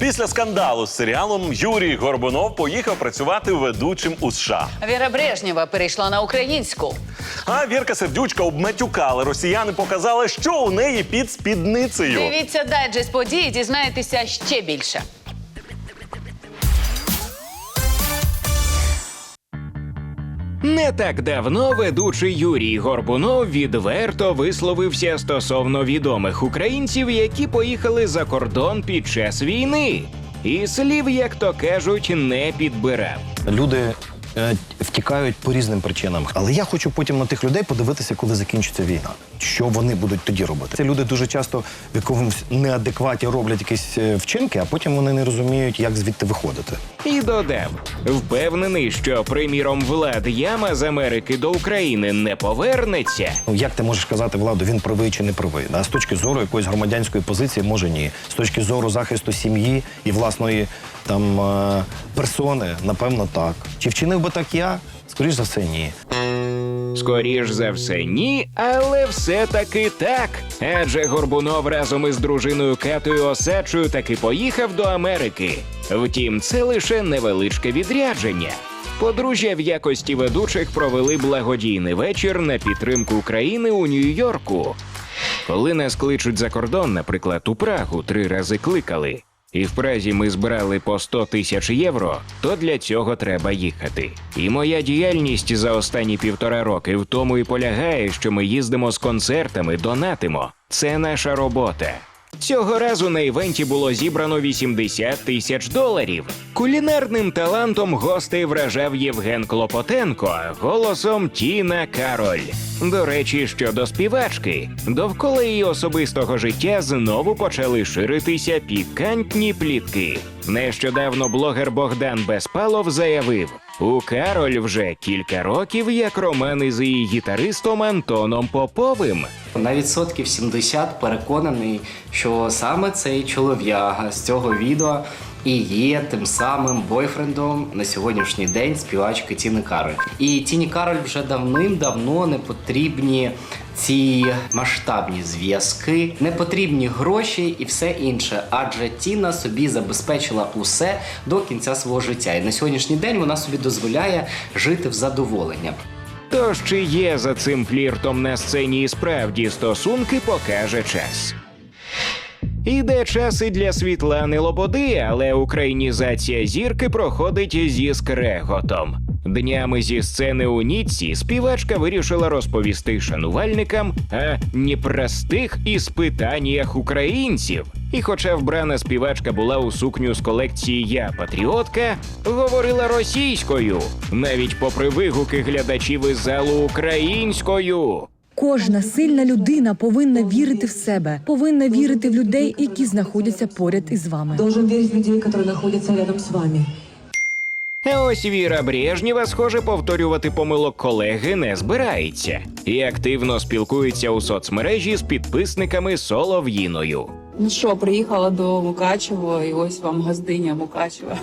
Після скандалу з серіалом Юрій Горбунов поїхав працювати ведучим у США. Віра Брежнєва перейшла на українську. А Вірка Сердючка обметюкала. Росіяни показали, що у неї під спідницею. Дивіться дайджест події, дізнаєтеся ще більше. Не так давно ведучий Юрій Горбунов відверто висловився стосовно відомих українців, які поїхали за кордон під час війни. І слів, як то кажуть, не підбирав. Люди е, втікають по різним причинам. Але я хочу потім на тих людей подивитися, коли закінчиться війна. Що вони будуть тоді робити? Ці люди дуже часто в якомусь неадекваті роблять якісь е, вчинки, а потім вони не розуміють, як звідти виходити. І додав, впевнений, що приміром влад яма з Америки до України не повернеться. Ну як ти можеш казати владу, він правий чи не правий? А з точки зору якоїсь громадянської позиції, може ні. З точки зору захисту сім'ї і власної там е, персони, напевно, так. Чи вчинив би так я? Скоріш за все, ні. Скоріш за все, ні, але все-таки так. Адже Горбунов разом із дружиною Катою Осадчою таки поїхав до Америки. Втім, це лише невеличке відрядження. Подружжя в якості ведучих провели благодійний вечір на підтримку України у Нью-Йорку. Коли нас кличуть за кордон, наприклад, у Прагу три рази кликали, і в Празі ми збирали по 100 тисяч євро, то для цього треба їхати. І моя діяльність за останні півтора роки в тому і полягає, що ми їздимо з концертами, донатимо. Це наша робота. Цього разу на івенті було зібрано 80 тисяч доларів. Кулінарним талантом гостей вражав Євген Клопотенко, голосом Тіна Кароль. До речі, щодо співачки, довкола її особистого життя знову почали ширитися пікантні плітки. Нещодавно блогер Богдан Безпалов заявив: у Кароль вже кілька років як роман із її гітаристом Антоном Поповим. На відсотків 70 переконаний, що саме цей чолов'яга з цього відео і є тим самим бойфрендом на сьогоднішній день співачки Тіни Кароль. І Тіні Кароль вже давним-давно не потрібні ці масштабні зв'язки, не потрібні гроші і все інше. Адже Тіна собі забезпечила усе до кінця свого життя. І на сьогоднішній день вона собі дозволяє жити в задоволення. Тож чи є за цим фліртом на сцені і справді стосунки, покаже час. Іде час і для Світлани Лободи, але українізація зірки проходить зі скреготом. Днями зі сцени у Ніцці співачка вирішила розповісти шанувальникам о непростих іспитаннях українців. І хоча вбрана співачка була у сукню з колекції Я патріотка, говорила російською, навіть попри вигуки глядачів із залу українською. Кожна сильна людина повинна вірити в себе, повинна вірити в людей, які знаходяться поряд із вами. Должен верить в людей, которые находятся рядом с вами. Ось Віра Брежнєва, схоже, повторювати помилок колеги не збирається і активно спілкується у соцмережі з підписниками Солов'їною. Ну що, приїхала до Мукачева, і ось вам газдиня Мукачева.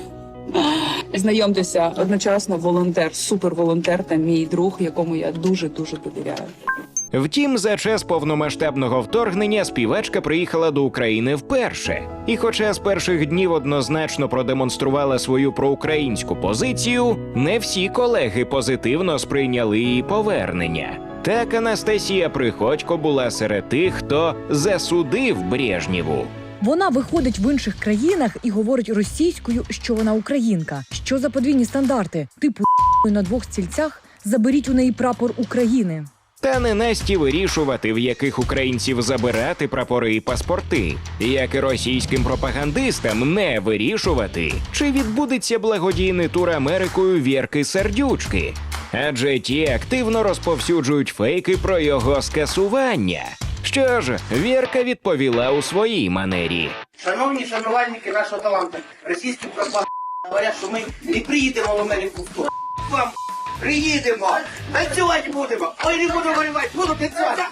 Знайомтеся, одночасно волонтер, суперволонтер та мій друг, якому я дуже дуже довіряю. Втім, за час повномасштабного вторгнення співачка приїхала до України вперше. І, хоча з перших днів однозначно продемонструвала свою проукраїнську позицію, не всі колеги позитивно сприйняли її повернення. Так Анастасія Приходько була серед тих, хто засудив Брежнєву. Вона виходить в інших країнах і говорить російською, що вона українка. Що за подвійні стандарти? Типу на двох стільцях заберіть у неї прапор України. Та не Насті вирішувати, в яких українців забирати прапори і паспорти, як і російським пропагандистам не вирішувати, чи відбудеться благодійний тур Америкою Вірки Сердючки. Адже ті активно розповсюджують фейки про його скасування. Що ж, Вірка відповіла у своїй манері. Шановні шанувальники нашого таланту, російські пропаганди говорять, що ми не приїдемо в Америку в тур. Вам приїдемо, танцювати будемо. Ой, не буду воювати, буду танцювати.